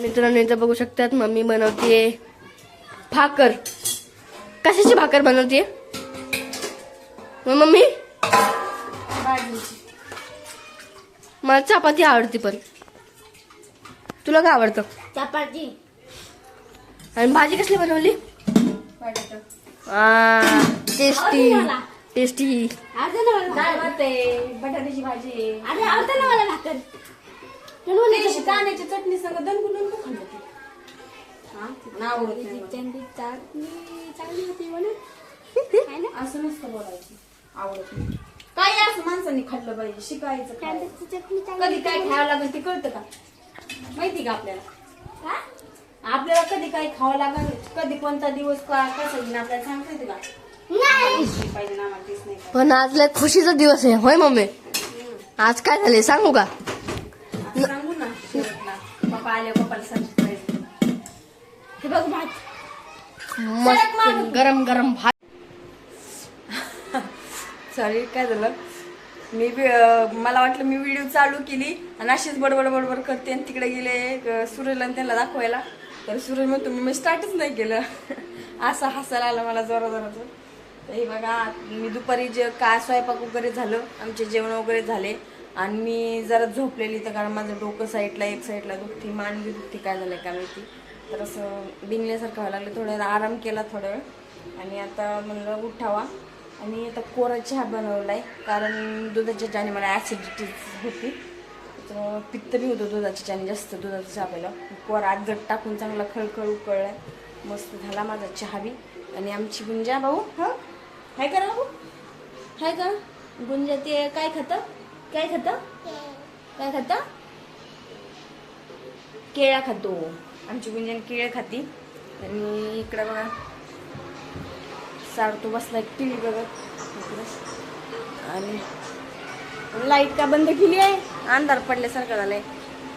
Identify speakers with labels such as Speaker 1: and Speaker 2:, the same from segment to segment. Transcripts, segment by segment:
Speaker 1: मित्रांनो इथं बघू शकतात मम्मी बनवते भाकर. कशाची भाकर बनवते मम्मी? मला चपाती आवडते पण. तुला काय आवडतं?
Speaker 2: चपाती.
Speaker 1: आणि भाजी कसली बनवली? टेस्टी टेस्टी
Speaker 3: बटाट्याची भाजी आहे.
Speaker 2: अरे आवडते ना मला भाकर.
Speaker 3: त्याची कांद्याची चटणी संग दणकू दणकू खाल्लं. हा? आवडत नाही. मला.
Speaker 2: चटणी चांगली चांगली होती म्हणून है ना?
Speaker 3: असं नसतं बोलायचं. आवडत नाही. असं माणसांनी खाल्लं पाहिजे शिकायचं.
Speaker 2: कांद्याची चटणी
Speaker 3: कधी काय खावं लागेल ते कळतं का? माहिती का आपल्याला?
Speaker 2: हा?
Speaker 3: आपल्याला कधी काय खावं लागेल? कधी कोणता दिवस का कसा येईल आपल्याला सांगता येते का?
Speaker 2: नाही.
Speaker 3: पाहिजे ना आम्हाला तेच नाही. का
Speaker 1: पण आज लय खुशीचा दिवस आहे. होय मम्मी? आज काय झाले सांगू का
Speaker 3: आता सांगू ना शेवटला पप्पा आले पप्पाला सांगितलं
Speaker 2: हे बघ भात.
Speaker 1: मस्त गरम गरम भात.
Speaker 3: सॉरी काय झालं? मी मला वाटलं मी व्हिडिओ चालू केली आणि अशीच बडबड बडबड करते आणि तिकडे गेले आणि त्यांना दाखवायला. तर सूरज म्हणतो मी स्टार्टच नाही केलं. असं हसायला आलं मला जोरा जोराचं तर हे बघा मी दुपारी जे काय स्वयंपाक वगैरे झालं आमचे जेवण वगैरे झाले. आणि मी जरा झोपलेली तर कारण माझं डोकं साईडला एक साईडला दुखती मानवी दुखती काय झालं आहे का माहिती. तर असं बिंगल्यासारखं व्हायला लागलं थोडं आराम केला थोडा वेळ. आणि आता म्हणलं उठावा. आणि आता कोरा चहा बनवला आहे कारण दुधाच्या चहाने मला ॲसिडिटी होती. तर पित्त बी होतं दुधाच्या चहाने जास्त दुधाचा चहा प्यायला. कोरा आजगट टाकून चांगला खळखळ उकळला मस्त झाला माझा चहा बी आणि आमची गुंजा भाऊ हां? हाय का भाऊ? हाय का गुंजा ते काय खातं? काय खातं? काय खातं? केळा खातो. आमची गुंजन केळं खाती. आणि इकडं बघा. सारतो बसला टी व्ही बघत. आणि लाइट का बंद केली आहे? अंधार पडल्यासारखं झालंय.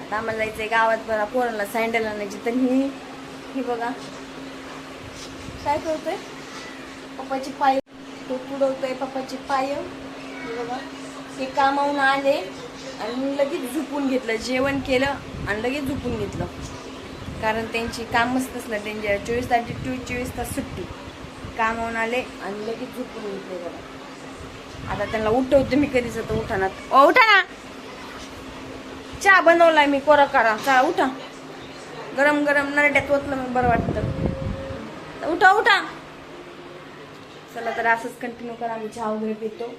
Speaker 3: आता आम्हाला जायचंय गावात बघा. पोरांना सँडल आणायची तर ही ही बघा. काय करतोय? पप्पाची पाय तो पुढवतोय पप्पाची पाय. हे बघा. ते कामावून आले आणि लगेच झुपून घेतलं जेवण केलं आणि लगेच झुपून घेतलं. कारण त्यांची कामच नसलं त्यांच्या चोवीस तास टू चोवीस तास सुट्टी. कामावून आले आणि लगेच झोपून घेतले बघा आता त्यांना उठवते मी कधीच आता उठाना ओ उठा ना. चहा बनवलाय मी कोरा करा चहा उठा. गरम गरम नरड्यात ओतलं मग बरं वाटतं. उठा उठा. चला तर असंच कंटिन्यू करा. आम्ही चहा वगैरे पितो.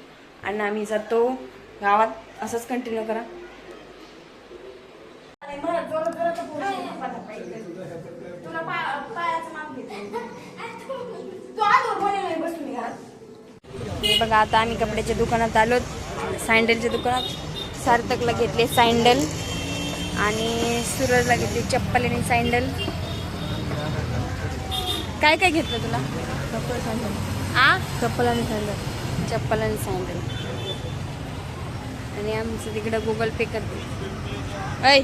Speaker 3: आणि आम्ही जातो गावात. असंच कंटिन्यू करा. हे बघा आता आम्ही कपड्याच्या दुकानात आलो सँडलच्या दुकानात. सार्थकला घेतले सँडल आणि सूरजला घेतली चप्पल आणि सँडल काय काय घेतलं तुला आ?
Speaker 1: चप्पल आणि सँडल
Speaker 3: चप्पल आणि सँडल आणि आमचं तिकडं गुगल पे करते. ऐ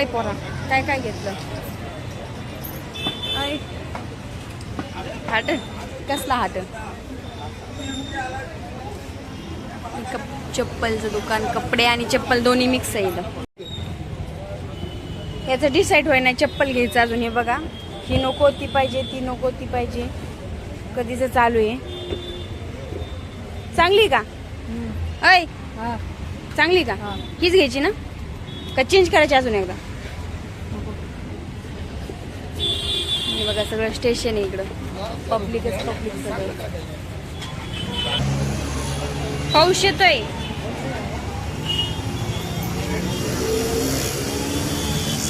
Speaker 3: ऐ पोरा काय काय घेतलं? ऐ हाट कसला हाट? कप चप्पलचं दुकान कपडे आणि चप्पल दोन्ही मिक्स आहे इथं. याचं डिसाईड होय चप्पल घ्यायचं अजून हे बघा. ही नको ती पाहिजे ती नको ती पाहिजे. कधीच चालू आहे. चांगली का? ऐ चांगली का? हीच घ्यायची ना? का चेंज करायची अजून एकदा? हे बघा सगळं स्टेशन आहे इकडं. पब्लिकच पब्लिक सगळं. पाऊस येतोय.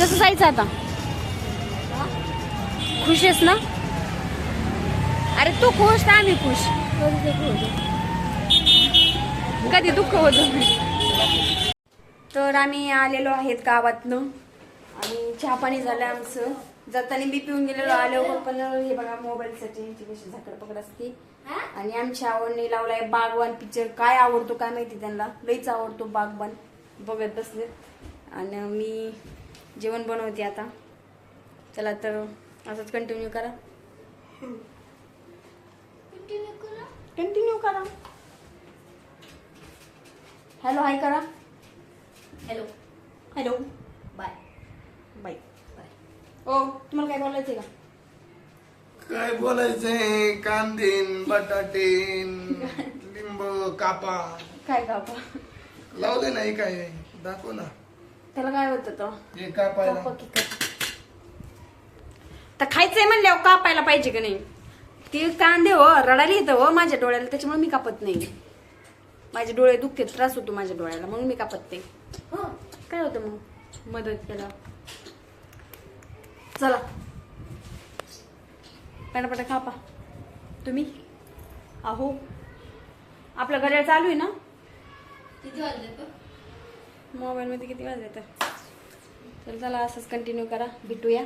Speaker 3: कसं जायचं आता? खुश आहेस ना? अरे तू खुश तर आम्ही खुश. कधी दुःख होत तर आम्ही आलेलो आहेत गावातनं. आणि चहा पाणी झालं आमचं. जाताना बी पिऊन गेलेलो आलो पण हे बघा मोबाईलसाठी यांची कशी झाकड पकड असते. आणि आमच्या आवडणी लावलाय बागवान पिक्चर काय आवडतो काय माहिती त्यांना? लईच आवडतो बागवान. बघत बसले. आणि मी जेवण बनवते आता. चला तर असंच कंटिन्यू करा. कंटिन्यू करा. हॅलो हाय करा
Speaker 2: हॅलो
Speaker 3: हॅलो
Speaker 2: बाय
Speaker 3: बाय ओ तुम्हाला काय बोलायचंय का?
Speaker 4: काय बोलायचंय? कांदेन बटाटेन लिंब कापा.
Speaker 3: काय कापा?
Speaker 4: लावू दे नाही काय? दाखव ना.
Speaker 3: त्याला काय होतं तो?
Speaker 4: हे कापायला.
Speaker 3: तर खायचंय म्हणल्यावर कापायला पाहिजे का नाही? ते कांदे हो रडायला येतं हो माझ्या डोळ्याला त्याच्यामुळे मी कापत नाही. माझे डोळे दुखते त्रास होतो माझ्या डोळ्याला म्हणून मी कापत. हो काय होतं मग? मदत केला. चला. पटापटा खापा. तुम्ही? अहो. आपलं घड्याळ चालू आहे ना?
Speaker 1: किती वाजले
Speaker 3: मोबाईलमध्ये किती वाजले तर चल चला असंच कंटिन्यू करा. भेटूया.